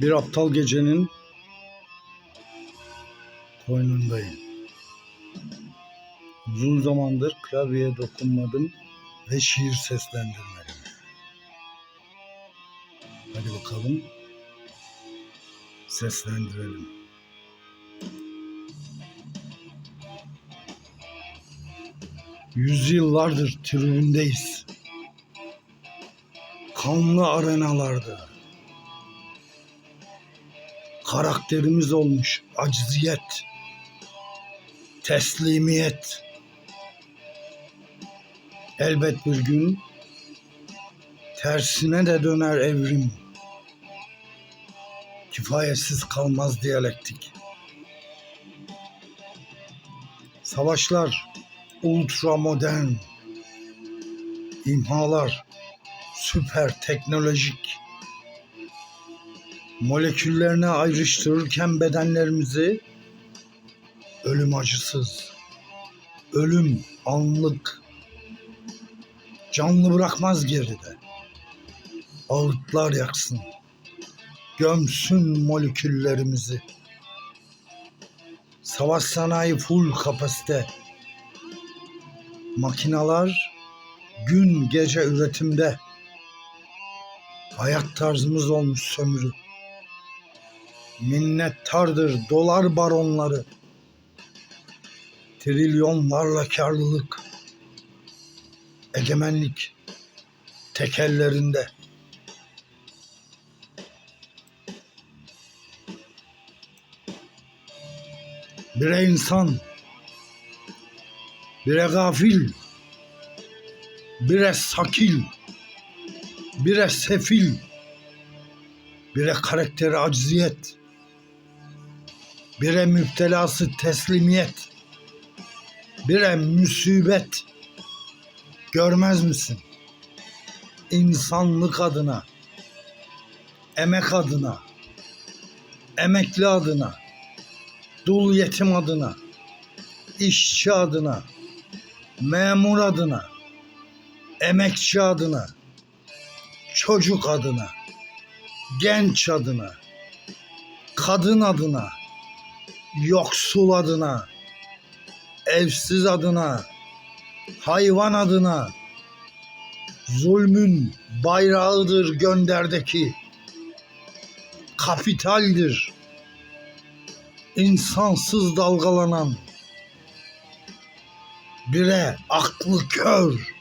Bir aptal gecenin koynundayım. Uzun zamandır klavyeye dokunmadım ve şiir seslendirmedim. Hadi bakalım seslendirelim. Yüzyıllardır tribündeyiz. Kanlı arenalarda. Karakterimiz olmuş acziyet, teslimiyet. Elbet bir gün tersine de döner evrim. Kifayetsiz kalmaz diyalektik. Savaşlar ultra modern, imhalar süper teknolojik, moleküllerine ayrıştırırken bedenlerimizi ölüm acısız, ölüm anlık, canlı bırakmaz geride. Ağıtlar yaksın, gömsün moleküllerimizi. Savaş sanayi full kapasite. Makinalar gün gece üretimde. Hayat tarzımız olmuş sömürü. Minnettardır dolar baronları. Trilyonlarla karlılık. Egemenlik tekellerinde. Bire insan, bire gafil, bire sakil, bire sefil, bire karakteri acziyet, bire müptelası teslimiyet, bire musibet. Görmez misin? İnsanlık adına, emek adına, emekli adına, dul yetim adına, işçi adına, memur adına, emekçi adına, çocuk adına, genç adına, kadın adına, yoksul adına, evsiz adına, hayvan adına, zulmün bayrağıdır gönderdeki, kapitaldir, insansız dalgalanan, bire aklı kör,